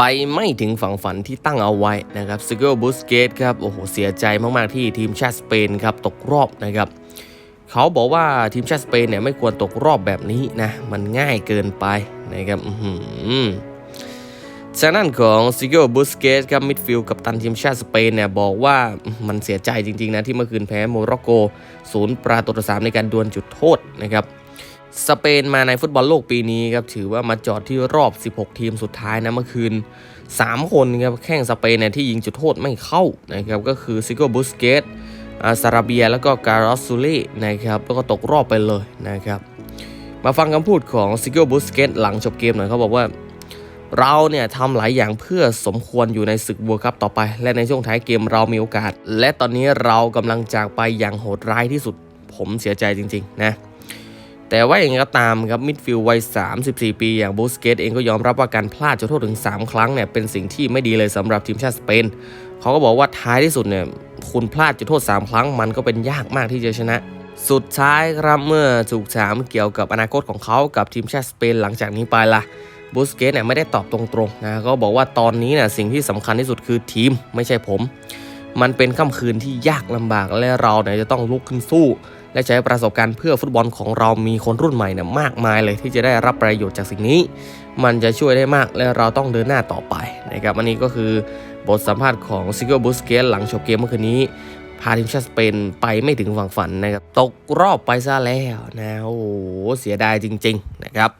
ไปไม่ถึงฝั่งฝันที่ตั้งเอาไว้นะครับซิโก้บูสเกตครับโอ้โหเสียใจมาก ๆ ที่ทีมชาติสเปนครับตกรอบนะครับเขาบอกว่าทีมชาติสเปนเนี่ยไม่ควรตกรอบแบบนี้นะมันง่ายเกินไปนะครับอื้อหือจากนั้นของซิโก้บูสเกตครับมิดฟิลด์กับตันทีมชาติสเปนเนี่ยบอกว่ามันเสียใจจริง ๆ นะ ที่เมื่อคืนแพ้โมร็อกโก ศูนย์ประตูต่อสามในการดวลจุดโทษนะครับ สเปนมาในฟุตบอลโลกปีนี้ครับถือว่ามาจอดที่รอบ 16 ทีมสุดท้ายนะเมื่อคืน 3 คนครับแข่งสเปนเนี่ยที่ยิงจุดโทษไม่เข้านะครับก็คือซิโก้บุสเกตอาซาราเบียแล้วก็การอสซูลีนะครับแล้วก็ตกรอบไปเลยนะครับมาฟังคำพูดของซิโก้บุสเกตหลังจบเกมหน่อยเขาบอกว่า เราเนี่ยทำหลายอย่างเพื่อสมควรอยู่ในศึกบัวคัพต่อไป และในช่วงท้ายเกมเรามีโอกาส และตอนนี้เรากำลังจากไปอย่างโหดร้ายที่สุดผมเสียใจจริง ๆ นะ แต่ว่าอย่างไรก็ตามครับมิดฟิลด์วัย 34 ปีอย่างบูสเกตเองก็ยอมรับว่าการพลาดจุดโทษถึง 3 ครั้งเนี่ยเป็นสิ่งที่ไม่ดีเลยสำหรับทีมชาติสเปนเขาก็บอกว่าท้ายที่สุดเนี่ยคุณพลาดจุดโทษ 3 ครั้งมันก็เป็นยากมากที่จะชนะ สุดท้ายครับเมื่อถูกถามเกี่ยวกับอนาคตของเขากับทีมชาติสเปนหลังจากนี้ไปล่ะบูสเกตเนี่ยไม่ได้ตอบตรงๆนะเขาบอกว่าตอนนี้เนี่ยสิ่งที่สำคัญที่สุดคือทีมไม่ใช่ผม มันเป็นค่ำคืนที่ยากลำบากและเราเนี่ยจะต้องลุกขึ้นสู้ และใช้ประสบการณ์เพื่อฟุตบอลของเรามีคนรุ่นใหม่เนี่ยมากมายเลยที่จะได้รับประโยชน์จากสิ่งนี้ มันจะช่วยได้มากและเราต้องเดินหน้าต่อไปนะครับอันนี้ก็คือบทสัมภาษณ์ของซิโก้บุสเกตหลังจบเกมเมื่อคืนนี้พาทีมชาติสเปนไปไม่ถึงฝั่งฝันนะครับ ตกรอบไปซะแล้วนะ โอ้โห เสียดายจริง ๆ นะครับ